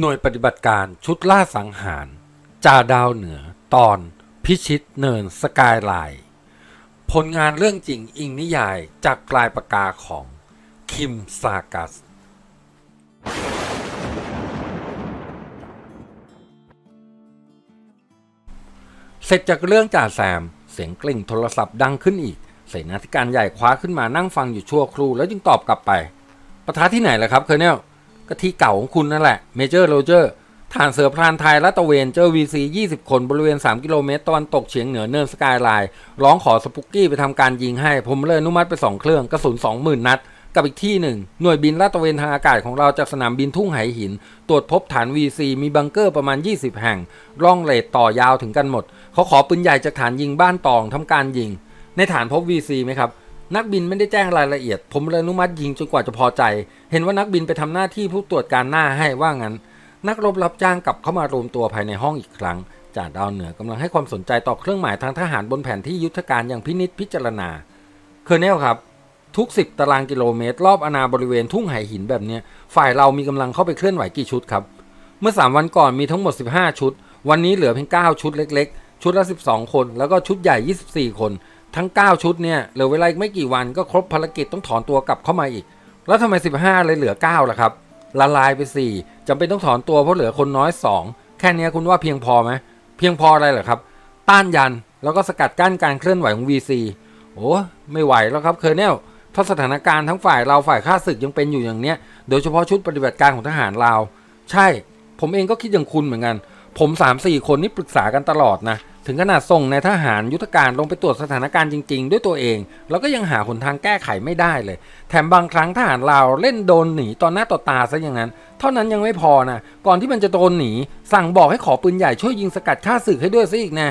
หน่วยปฏิบัติการชุดล่าสังหาร จ่าดาวเหนือ ตอนพิชิตเนินสกายไลน์ผลงานเรื่องจริงอิงนิยายจากปลายปากกาของ คิมซากัส เสร็จจากเรื่องจ่าแซม เสียงกลิ่งโทรศัพท์ดังขึ้นอีก เสนาธิการใหญ่คว้าขึ้นมานั่งฟังอยู่ชั่วครู่แล้วจึงตอบกลับไป ประทะที่ไหนล่ะครับเคอร์เนล ก็ที่เก่าของคุณนั่นแหละเมเจอร์โรเจอร์ฐานเสือพรานไทยและตะเวนเจอ VC 20 คนบริเวณ 3 กิโลเมตรตะวันตกเฉียงเหนือเนินสกายไลน์ร้องขอสปุกกี้ไปทำการยิงให้ ผมเลยอนุมัติไป 2 เครื่องกระสุน 20,000 นัด กับอีกที่หนึ่ง หน่วยบินลาดตะเวนทางอากาศของเราจากสนามบินทุ่งไหหิน ตรวจพบฐาน VC มีบังเกอร์ประมาณ 20 แห่ง ร่องเลดต่อยาวถึงกันหมด เขาขอปืนใหญ่จากฐานยิงบ้านตองทำการยิง ในฐานพบ VC ไหมครับ นักบินไม่ได้แจ้งรายละเอียด ผมเลยอนุมัติยิงจนกว่าจะพอใจ เห็นว่านักบินไปทำหน้าที่ผู้ตรวจการหน้าให้ว่างั้น นักรบรับจ้างกลับเข้ามารวมตัวภายในห้องอีกครั้งจ่าดาวเหนือกำลังให้ความสนใจต่อเครื่องหมายทางทหารบนแผนที่ยุทธการอย่างพินิษพิจารณาเคอร์เนลครับ ทุก 10 ตารางกิโลเมตร รอบอาณาบริเวณทุ่งไหหินแบบเนี้ยฝ่ายเรามีกำลังเข้าไปเคลื่อนไหวกี่ชุดครับ เมื่อ 3 วันก่อนมีทั้งหมด 15 ชุด วันนี้เหลือเพียง9ชุดเล็ก ๆ ชุดละ 12 คน แล้วก็ชุดใหญ่ 24 คน ทั้ง 9 ชุดเนี่ยเหลือเวลาอีกไม่กี่วันก็ครบภารกิจต้องถอนตัวกลับเข้ามาอีก แล้วทำไม 15 เลยเหลือ 9 ล่ะครับ ละลายไป 4จำเป็นต้องถอนตัวเพราะเหลือคนน้อย 2 แค่นี้คุณว่าเพียงพอไหมเพียงพออะไรเหรอครับ ต้านยันแล้วก็สกัดกั้นการเคลื่อนไหวของ VC โอ้ไม่ไหวแล้วครับเคอร์เนลถ้าสถานการณ์ทั้งฝ่ายเราฝ่ายข้าศึกยังเป็นอยู่อย่างเนี้ย โดยเฉพาะชุดปฏิบัติการของทหารลาใช่ ผมเองก็คิดอย่างคุณเหมือนกัน ผม3ามสี่คนนี่ปรึกษากันตลอดนะ ถึงขนาดส่งในายทหารยุทธการลงไปตรวจสถานการณ์จริง ๆ ด้วยตัวเอง แล้วก็ยังหาหนทางแก้ไขไม่ได้เลย แถมบางครั้งทหารลาวเล่นโดนหนีตอนหน้าต่อตาซะอย่างนั้น เท่านั้นยังไม่พอนะ ก่อนที่มันจะโดนหนี สั่งบอกให้ขอปืนใหญ่ช่วยยิงสกัดฆ่าศึกให้ด้วยซะอีกนะ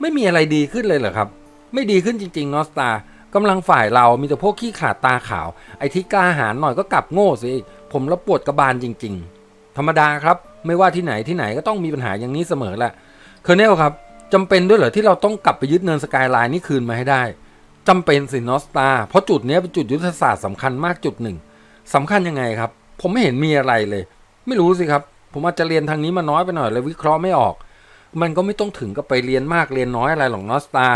ไม่มีอะไรดีขึ้นเลยเหรอครับ ไม่ดีขึ้นจริงๆนอสตากำลังฝ่ายเรามีแต่พวกขี้ขาดตาขาว ไอ้ที่กล้าหาญหน่อยก็กลับโง่สิอีกผมละปวดกระบาลจริง ๆ ธรรมดาครับ ไม่ว่าที่ไหนที่ไหนก็ต้องมีปัญหาอย่างนี้เสมอแหละเคอร์เนลครับ จำเป็นด้วยเหรอที่เราต้องกลับไปยึดเนินสกายไลน์นี่คืนมาให้ได้จำเป็นสินอสตาเพราะจุดนี้เป็นจุดยุทธศาสตร์สำคัญมากจุดหนึ่งสำคัญยังไงครับ ผมไม่เห็นมีอะไรเลย ไม่รู้สิครับ ผมอาจจะเรียนทางนี้มาน้อยไปหน่อยเลยวิเคราะห์ไม่ออก มันก็ไม่ต้องถึงกับไปเรียนมากเรียนน้อยอะไรหรอกนอสตา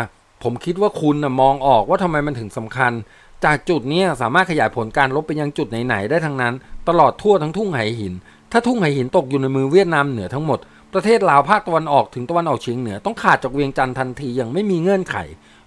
ผมคิดว่าคุณนะมองออกว่าทำไมมันถึงสำคัญ จากจุดนี้สามารถขยายผลการลบไปยังจุดไหนๆได้ทั้งนั้น ตลอดทั่วทั้งทุ่งไหหิน ถ้าทุ่งไหหินตกอยู่ในมือเวียดนามเหนือทั้งหมด ประเทศลาวภาคตะวันออกถึงตะวันออกเฉียงเหนือต้องขาดจากเวียงจันทร์ทันทีอย่างไม่มีเงื่อนไข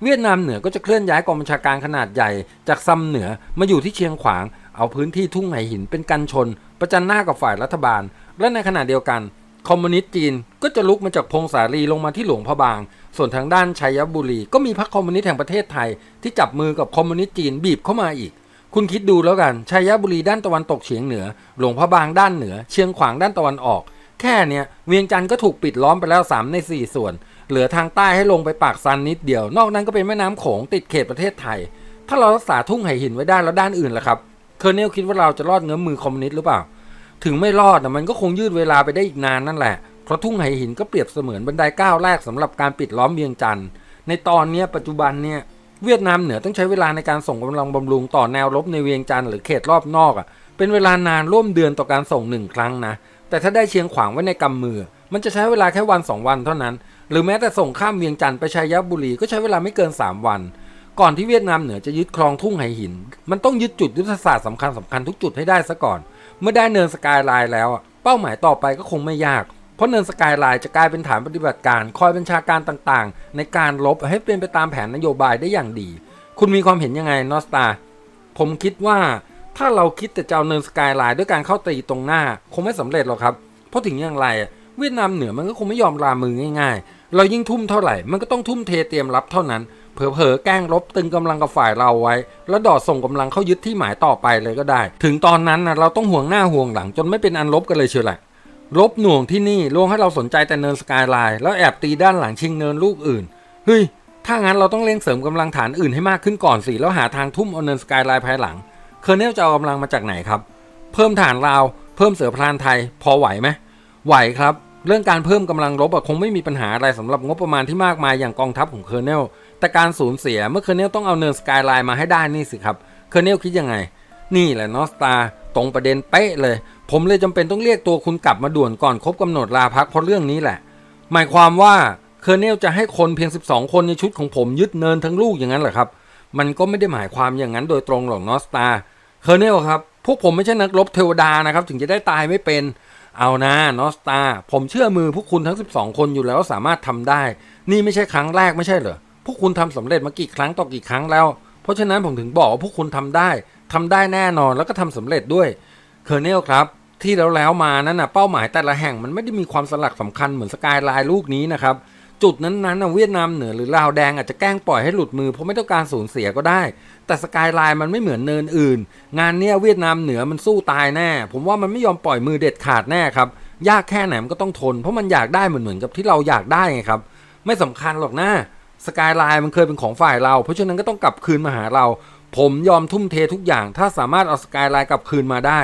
เวียดนามเหนือก็จะเคลื่อนย้ายกองบัญชาการขนาดใหญ่จากซัมเหนือมาอยู่ที่เชียงขวาง เอาพื้นที่ทุ่งไหหินเป็นกันชน ประจันหน้ากับฝ่ายรัฐบาล และในขณะเดียวกัน คอมมิวนิสต์จีนก็จะลุกมาจากพงสาลีลงมาที่หลวงพระบาง ส่วนทางด้านชัยบุรีก็มีพรรคคอมมิวนิสต์แห่งประเทศไทย ที่จับมือกับคอมมิวนิสต์จีนบีบเข้ามาอีกคุณคิดดูแล้วกันชัยบุรีด้านตะวันตกเฉียงเหนือ หลวงพระบางด้านเหนือ เชียงขวางด้านตะวันออก แค่เนี้ยเวียงจันทร์ก็ถูกปิดล้อมไปแล้ว 3 ใน 4 ส่วน เหลือทางใต้ให้ลงไปปากซันนิดเดียว นอกนั้นก็เป็นแม่น้ำโขงติดเขตประเทศไทย ถ้าเรารักษาทุ่งไหหินไว้ได้แล้วด้านอื่นล่ะครับเคอร์เนลคิดว่าเราจะรอดเงื้อมือคอมมิวนิสต์หรือเปล่า ถึงไม่รอดนะมันก็คงยืดเวลาไปได้อีกนานนั่นแหละเพราะทุ่งไหหินก็เปรียบเสมือนบันไดก้าวแรกสำหรับการปิดล้อมเวียงจันทร์ในตอนนี้ปัจจุบันเนี่ยเวียดนามเหนือต้องใช้เวลาในการส่งกำลังบำรุงต่อแนวรบในเวียงจันทร์หรือเขตรอบนอกอะเป็นเวลานานร่วมเดือนต่อการส่งหนึ่งครั้งนะ แต่ถ้าได้เชียงขวางไว้ในกำมือ มันจะใช้เวลาแค่วันสองวันเท่านั้น หรือแม้แต่ส่งข้ามเวียงจันทร์ไปชัยบุรีก็ใช้เวลาไม่เกิน 3 วัน ก่อนที่เวียดนามเหนือจะยึดครองทุ่งไหหิน มันต้องยึดจุดยุทธศาสตร์สำคัญสำคัญทุกจุดให้ได้ซะก่อน เมื่อได้เนินสกายไลน์แล้วเป้าหมายต่อไปก็คงไม่ยาก เพราะเนินสกายไลน์จะกลายเป็นฐานปฏิบัติการ คอยบัญชาการต่างๆ ในการลบให้เป็นไปตามแผนนโยบายได้อย่างดี คุณมีความเห็นยังไงนอสตาผมคิดว่า ถ้าเราคิดแต่จะเอาเนินสกายไลน์ด้วยการเข้าตีตรงหน้า คงไม่สำเร็จหรอกครับ เพราะถึงอย่างไรเวียดนามเหนือมันก็คงไม่ยอมลามือง่าย ๆ เรายิ่งทุ่มเท่าไหร่ มันก็ต้องทุ่มเทเตรียมรับเท่านั้น เผลอๆแกล้งลบตึงกำลังกับฝ่ายเราไว้ แล้วดอดส่งกำลังเข้ายึดที่หมายต่อไปเลยก็ได้ ถึงตอนนั้นนะเราต้องห่วงหน้าห่วงหลังจนไม่เป็นอันลบกันเลยเชียวแหละลบหน่วงที่นี่ลวงให้เราสนใจแต่เนินสกายไลน์แล้วแอบตีด้านหลังชิงเนินลูกอื่นเฮ้ยถ้างั้นเราต้องเร่งเสริมกำลังฐานอื่นให้มากขึ้นก่อนสิแล้วหาทางทุ่มเอาเนินสกายไลน์ภายหลัง เคอร์เนลจะเอากำลังมาจากไหนครับ เพิ่มฐานลาว เพิ่มเสือพรานไทย พอไหวไหมไหวครับ เรื่องการเพิ่มกำลังรบอะคงไม่มีปัญหาอะไรสำหรับงบประมาณที่มากมายอย่างกองทัพของเคอร์เนล แต่การสูญเสียเมื่อเคอร์เนลต้องเอาเนินสกายไลน์มาให้ได้นี่สิครับ เคอร์เนลคิดยังไง นี่แหละนอสตาตรงประเด็นเป๊ะเลย ผมเลยจำเป็นต้องเรียกตัวคุณกลับมาด่วนก่อนครบกำหนดลาพักเพราะเรื่องนี้แหละ หมายความว่าเคอร์เนลจะให้คนเพียง 12 คนในชุดของผมยึดเนินทั้งลูกอย่างนั้นเหรอครับ มันก็ไม่ได้หมายความอย่างนั้นโดยตรงหรอกนอสตาเคอร์เนลครับ พวกผมไม่ใช่นักรบเทวดานะครับ ถึงจะได้ตายไม่เป็นเอานะนอสตาผมเชื่อมือพวกคุณทั้ง 12 คนอยู่แล้วสามารถทำได้ นี่ไม่ใช่ครั้งแรกไม่ใช่เหรอพวกคุณทำสำเร็จมากี่ครั้งต่อกี่ครั้งแล้ว เพราะฉะนั้นผมถึงบอกว่าพวกคุณทำได้ทำได้แน่นอนแล้วก็ทำสำเร็จด้วยเคอร์เนลครับที่แล้วแล้วมานั้นนะเป้าหมายแต่ละแห่งมันไม่ได้มีความสลักสำคัญเหมือนสกายไลน์ลูกนี้นะครับ จุดนั้นๆนะเวียดนามเหนือหรือลาวแดงอาจจะแกล้งปล่อยให้หลุดมือเพราะไม่ต้องการสูญเสียก็ได้ แต่สกายไลน์มันไม่เหมือนเนินอื่น งานเนี้ยเวียดนามเหนือมันสู้ตายแน่ ผมว่ามันไม่ยอมปล่อยมือเด็ดขาดแน่ครับยากแค่ไหนมันก็ต้องทน เพราะมันอยากได้เหมือนเหมือนกับที่เราอยากได้ไงครับไม่สำคัญหรอกนะสกายไลน์มันเคยเป็นของฝ่ายเรา เพราะฉะนั้นก็ต้องกลับคืนมาหาเรา ผมยอมทุ่มเททุกอย่าง ถ้าสามารถเอาสกายไลน์กลับคืนมาได้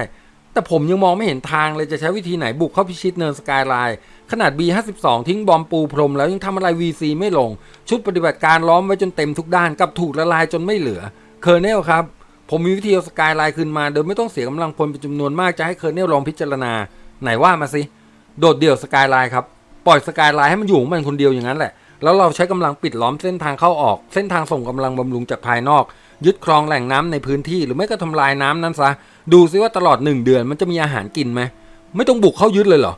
แต่ผมยังมองไม่เห็นทางเลยจะใช้วิธีไหนบุกเข้าพิชิตเนินสกายไลน์ขนาด B52 ทิ้งบอมปูพรมแล้วยังทำอะไร VC ไม่ลง ชุดปฏิบัติการล้อมไว้จนเต็มทุกด้านกับถูกละลายจนไม่เหลือเคอร์เนลครับ ผมมีวิธีเอาสกายไลน์คืนมาโดยไม่ต้องเสียกำลังพลเป็นจำนวนมากจะให้เคอร์เนลลองพิจารณา ไหนว่ามาสิ โดดเดี่ยวสกายไลน์ครับปล่อยสกายไลน์ให้มันอยู่ของมันคนเดียวอย่างนั้นแหละแล้วเราใช้กำลังปิดล้อมเส้นทางเข้าออก เส้นทางส่งกำลังบำรุงจากภายนอก ยึดครองแหล่งน้ำในพื้นที่หรือไม่ก็ทำลายน้ำนั้นซะดูซิว่าตลอดหนึ่งเดือนมันจะมีอาหารกินไหมไม่ต้องบุกเข้ายึดเลยเหรอ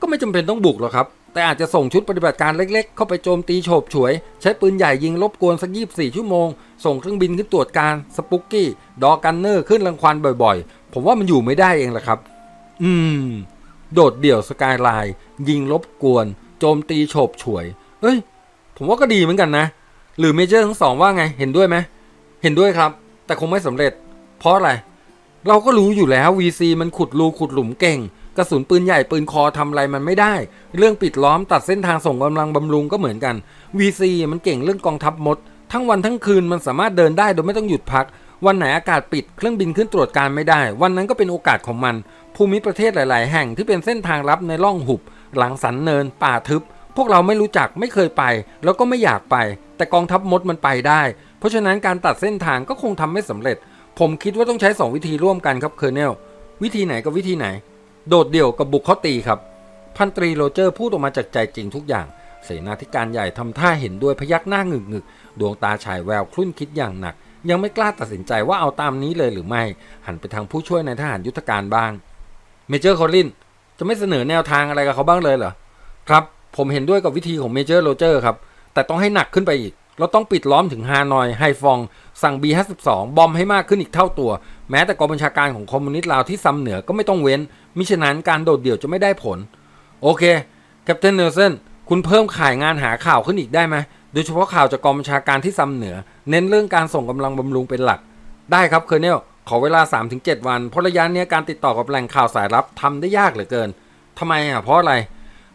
ก็ไม่จำเป็นต้องบุกหรอกครับ แต่อาจจะส่งชุดปฏิบัติการเล็กๆ เข้าไปโจมตีโฉบฉวย ใช้ปืนใหญ่ยิงรบกวนสักยี่สี่ชั่วโมง ส่งเครื่องบินขึ้นตรวจการสปุกกี้ ดอกันเนอร์ขึ้นรังควานบ่อยๆ ผมว่ามันอยู่ไม่ได้เองแหละครับ อืม โดดเดี่ยวสกายไลน์ยิงรบกวน โจมตีโฉบฉวย เอ้ย ผมว่าก็ดีเหมือนกันนะ หรือเมเจอร์ทั้งสองว่าไงเห็นด้วยไหม เห็นด้วยครับ แต่คงไม่สำเร็จ เพราะอะไร เราก็รู้อยู่แล้ว VC มันขุดรูขุดหลุมเก่ง กระสุนปืนใหญ่ปืนคอทำอะไรมันไม่ได้ เรื่องปิดล้อมตัดเส้นทางส่งกำลังบำรุงก็เหมือนกัน VC มันเก่งเรื่องกองทัพมด ทั้งวันทั้งคืนมันสามารถเดินได้โดยไม่ต้องหยุดพัก วันไหนอากาศปิดเครื่องบินขึ้นตรวจการไม่ได้ วันนั้นก็เป็นโอกาสของมัน ภูมิประเทศหลาย ๆ แห่งที่เป็นเส้นทางลับในร่องหุบ หลังสันเนิน ป่าทึบ พวกเราไม่รู้จักไม่เคยไป แล้วก็ไม่อยากไป แต่กองทัพมดมันไปได้ เพราะฉะนั้นการตัดเส้นทางก็คงทำไม่สำเร็จ ผมคิดว่าต้องใช้ 2 วิธีร่วมกันครับเคอร์เนลวิธีไหนกับวิธีไหน โดดเดี่ยวกับบุกเข้าตีครับ พันตรีโรเจอร์พูดออกมาจากใจจริงทุกอย่าง เสนาธิการใหญ่ทำท่าเห็นด้วยพยักหน้างึกงึกดวงตาฉายแววคลุ่นคิดอย่างหนัก ยังไม่กล้าตัดสินใจว่าเอาตามนี้เลยหรือไม่ หันไปทางผู้ช่วยในทหารยุทธการบ้างเมเจอร์คอลินจะไม่เสนอแนวทางอะไรกับเขาบ้างเลยเหรอครับ ผมเห็นด้วยกับวิธีของเมเจอร์โรเจอร์ครับแต่ต้องให้หนักขึ้นไปอีก เราต้องปิดล้อมถึงฮานอยไฮฟอง สั่ง B52 บอมให้มากขึ้นอีกเท่าตัว แม้แต่กองบัญชาการของคอมมิวนิสต์ลาวที่ซ้ำเหนือก็ไม่ต้องเว้น มิฉะนั้นการโดดเดี่ยวจะไม่ได้ผล โอเคแคปเทนเนลเซนคุณเพิ่มข่ายงานหาข่าวขึ้นอีกได้ไหมโดยเฉพาะข่าวจากกองบัญชาการที่ซ้ำเหนือ เน้นเรื่องการส่งกำลังบำรุงเป็นหลัก ได้ครับเคอร์เนลขอเวลา 3-7 วันเพราะระยะเนี้ยการติดต่อกับแหล่งข่าวสายลับทำได้ยากเหลือเกินทำไมอะเพราะอะไร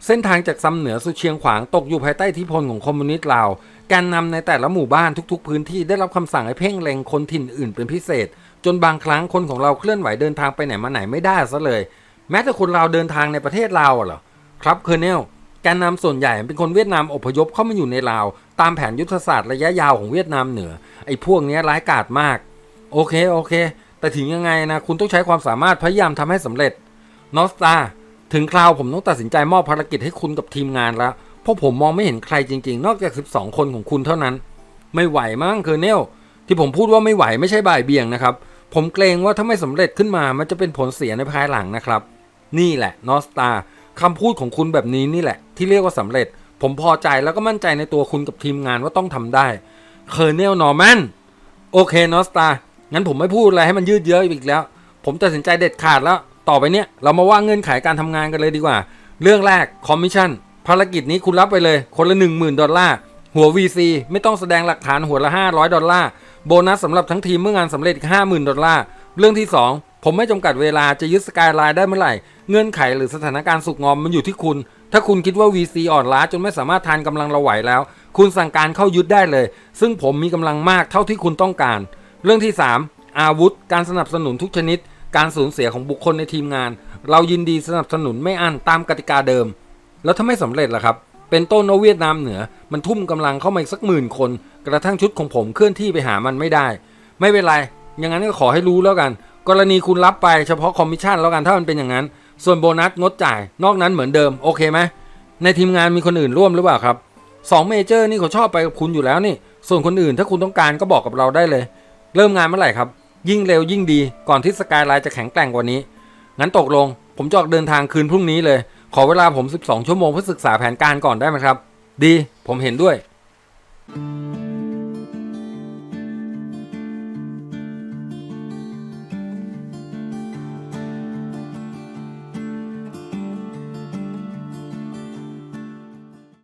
เส้นทางจากซ้ำเหนือสู่เชียงขวางตกอยู่ภายใต้อิทธิพลของคอมมิวนิสต์ลาวแกนนำในแต่ละหมู่บ้านทุกๆ พื้นที่ได้รับคำสั่งให้เพ่งเล็งคนถิ่นอื่นเป็นพิเศษ จนบางครั้งคนของเราเคลื่อนไหวเดินทางไปไหนมาไหนไม่ได้ซะเลย แม้แต่คนเราวเดินทางในประเทศลาวเหรอครับเคอร์เนลแกนนำส่วนใหญ่เป็นคนเวียดนามอพยพเข้ามาอยู่ในลาว ตามแผนยุทธศาสตร์ระยะยาวของเวียดนามเหนือ ไอ้พวกนี้ร้ายกาจมาก โอเคโอเค แต่ถึงยังไงนะคุณต้องใช้ความสามารถพยายามทำให้สำเร็จนอสตา ถึงคราวผมต้องตัดสินใจมอบภารกิจให้คุณกับทีมงานแล้ว เพราะผมมองไม่เห็นใครจริง ๆ นอกจาก 12 คนของคุณเท่านั้น ไม่ไหวมั้งเคอร์เนลที่ผมพูดว่าไม่ไหวไม่ใช่บ่ายเบี่ยงนะครับ ผมเกรงว่าถ้าไม่สำเร็จขึ้นมา มันจะเป็นผลเสียในภายหลังนะครับ นี่แหละนอสตาคำพูดของคุณแบบนี้นี่แหละ ที่เรียกว่าสำเร็จ ผมพอใจแล้วก็มั่นใจในตัวคุณกับทีมงานว่าต้องทำได้เคอร์เนลนอร์แมนโอเคนอสตางั้นผมไม่พูดอะไรให้มันยืดเยื้ออีกแล้ว ผมตัดสินใจเด็ดขาดแล้ว ต่อไปเนี้ยเรามาว่าเงื่อนไขการทำงานกันเลยดีกว่า เรื่องแรกคอมมิชชั่นภารกิจนี้คุณรับไปเลย คนละ 1 0,000 ดอลลาร์ หัว VC ไม่ต้องแสดงหลักฐานหัวละ 500 ดอลลาร์ โบนัสสำหรับทั้งทีมเมื่องานสำเร็จ 50,000 ดอลลาร์ เรื่องที่ 2 ผมไม่จำกัดเวลาจะยึดสกายไลน์ได้เมื่อไหร่ เงื่อนไขหรือสถานการณ์สุกงอมมันอยู่ที่คุณ ถ้าคุณคิดว่า VC อ่อนล้าจนไม่สามารถทานกำลังเราไหวแล้ว คุณสั่งการเข้ายึดได้เลย ซึ่งผมมีกำลังมากเท่าที่คุณต้องการ เรื่องที่ 3 อาวุธ การสนับสนุนทุกชนิด การสูญเสียของบุคคลในทีมงาน เรายินดีสนับสนุนไม่อั้นตามกติกาเดิม แล้วถ้าไม่สำเร็จล่ะครับ เป็นต้นเวียดนามเหนือ มันทุ่มกำลังเข้ามาอีกสักหมื่นคน กระทั่งชุดของผมเคลื่อนที่ไปหามันไม่ได้ ไม่เป็นไรอย่างนั้นก็ขอให้รู้แล้วกัน กรณีคุณรับไปเฉพาะคอมมิชชั่นแล้วกันถ้ามันเป็นอย่างนั้น ส่วนโบนัสงดจ่าย นอกนั้นเหมือนเดิมโอเคไหมในทีมงานมีคนอื่นร่วมหรือเปล่าครับสองเมเจอร์นี่เขาชอบไปกับคุณอยู่แล้วนี่ ส่วนคนอื่นถ้าคุณต้องการก็บอกกับเราได้เลย เริ่มงานเมื่อไหร่ครับ ยิ่งเร็วยิ่งดีก่อนที่สกายไลน์จะแข็งแกร่งกว่านี้ งั้นตกลง ผมจะออกเดินทางคืนพรุ่งนี้เลย ขอเวลาผม 12 ชั่วโมงเพื่อศึกษาแผนการก่อนได้ไหมครับ ดี ผมเห็นด้วย